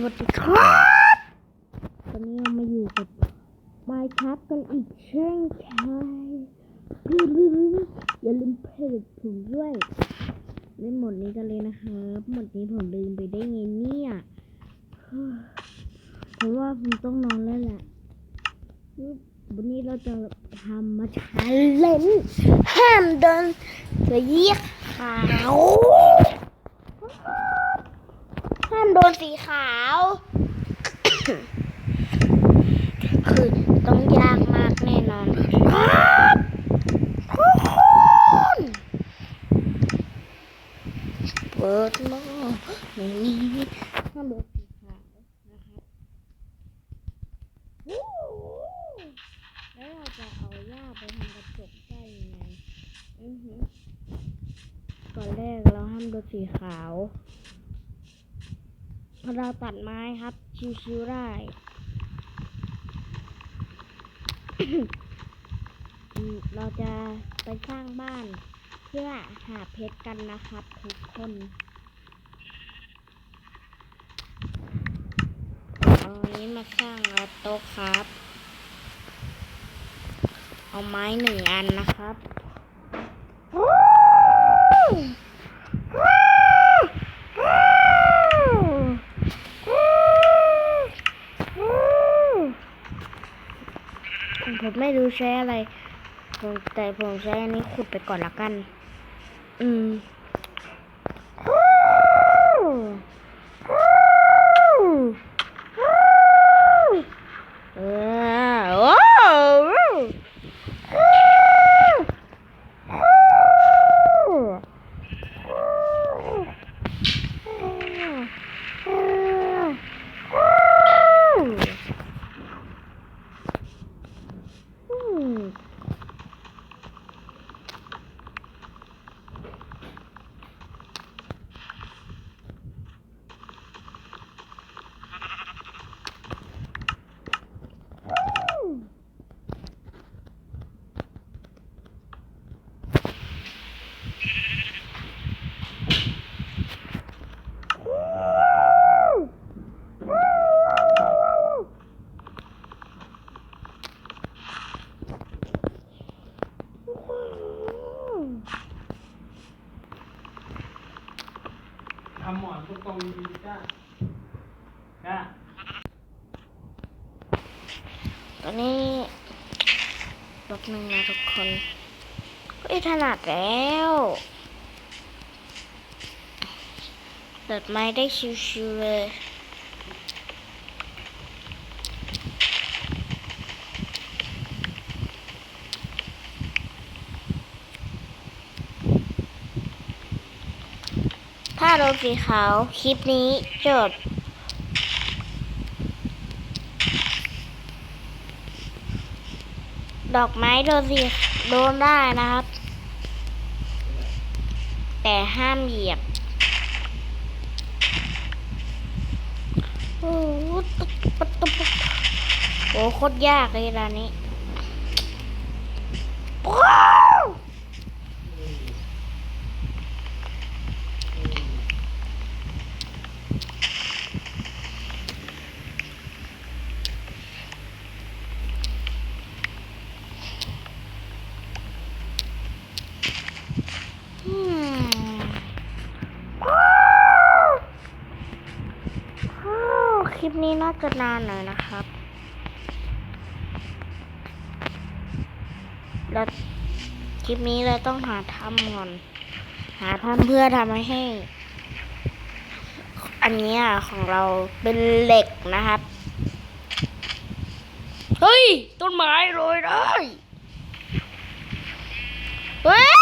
สวัสดีครับตอนนี้เรามาอยู่กับ Minecraft กันอีกเช่นเคยอย่าลืมเพจผมด้วยเล่นหมดนี้กันเลยนะครับหมดนี้ผมลืมไปได้ไงเนี่ยผมว่าผมต้องนอนแล้วแหละวันนี้เราจะทำมาชาเลนห้ามเดินระยะขาวห้า โดนสีขาว คือต้องยากมากแน่นอนครับทุกคนเปิดม้อในนี้ห้ามโดนสีขาวนะครับแล้วเราจะเอาหญ้าไปทำกระจกได้ยังไงอือหือก่อนแรกเราห้ามโดนสีขาว เราตัดไม้ครับ ชิวๆได้เราจะไปสร้างบ้านเพื่อหาเพชรกันนะครับ ทุกคนเอาอันนี้มาสร้างโต๊ะครับ เอาไม้หนึ่งอันนะครับ ผม ไม่รู้ใช้อะไร ผมแต่ผมใช้อันนี้ขุดไปก่อนละกัน อืม เออโอ้ อืม ทำหมอนตรงๆดีจ้าจ้าตอนนี้ลบหนึ่งนะทุกคนก็อีถนัดแล้วเปิดไม้ได้ชิวๆเลยาโดนสีขาว คลิปนี้จบดอกไม้โดนสีโดนได้นะครับ แต่ห้ามเหยียบโอ้โหตุ๊บตุ๊บตุ๊บตุ๊บโอ้โคตรยากเลยร้านนี้ ลิปนี้น่าจะนานหน่อยนะครับ แล้วคลิปนี้เราต้องหาทำก่อน หาทำเพื่อทำให้ อันนี้ของเราเป็นเหล็กนะครับ เฮ้ย ต้นไม้โรยได้ เฮ้ย